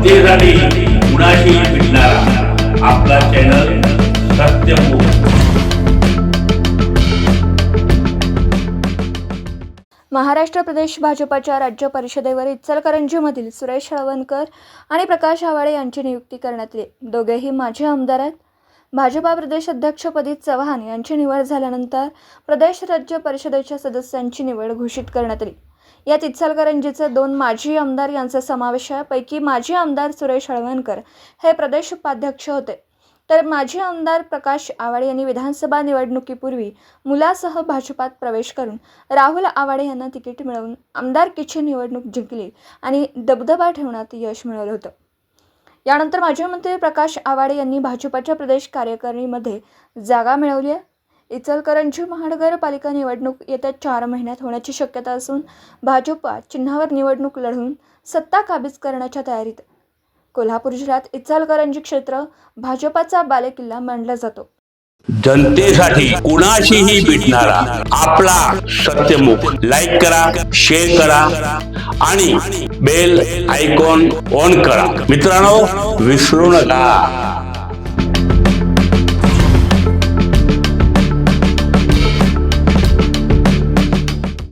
जनतेसाठी कुणाशी भेटणारा आपला चॅनल सत्यमुख महाराष्ट्र प्रदेश भाजपाच्या राज्य परिषदेवर इचलकरंजीमधील सुरेश हळवणकर आणि प्रकाश आवाडे यांची नियुक्ती करण्यात आली. दोघेही माजी आमदार आहेत. भाजपा प्रदेश अध्यक्षपदी चव्हाण यांची निवड झाल्यानंतर प्रदेश राज्य परिषदेच्या सदस्यांची निवड घोषित करण्यात आली. यात इचलकरंजीचे दोन माजी आमदार यांचा समावेश आहे. पैकी माजी आमदार सुरेश हळवणकर हे प्रदेश उपाध्यक्ष होते. तर माजी आमदार प्रकाश आवाडे यांनी विधानसभा निवडणुकीपूर्वी मुलासह भाजपात प्रवेश करून राहुल आवाडे यांना तिकीट मिळवून आमदारकीची निवडणूक जिंकली आणि दबदबा ठेवण्यात यश मिळवलं होतं. यानंतर माजी मंत्री प्रकाश आवाडे यांनी भाजपाच्या प्रदेश कार्यकारिणीमध्ये जागा मिळवली आहे. इचलकरंजी महानगरपालिका निवडणूक येत्या चार महिन्यात होण्याची शक्यता असून भाजपा चिन्हावर निवडणूक लढवून सत्ता काबीज करण्याच्या तयारीत. कोल्हापूर जिल्ह्यात इचलकरंजी क्षेत्र भाजपाचा बालेकिल्ला मानला जातो. जनतेसाठी कुणाशीही भेटणारा आपला सत्यमुख लाईक करा शेअर करा आणि बेल आयकॉन ऑन करा. मित्रांनो विसरू नका.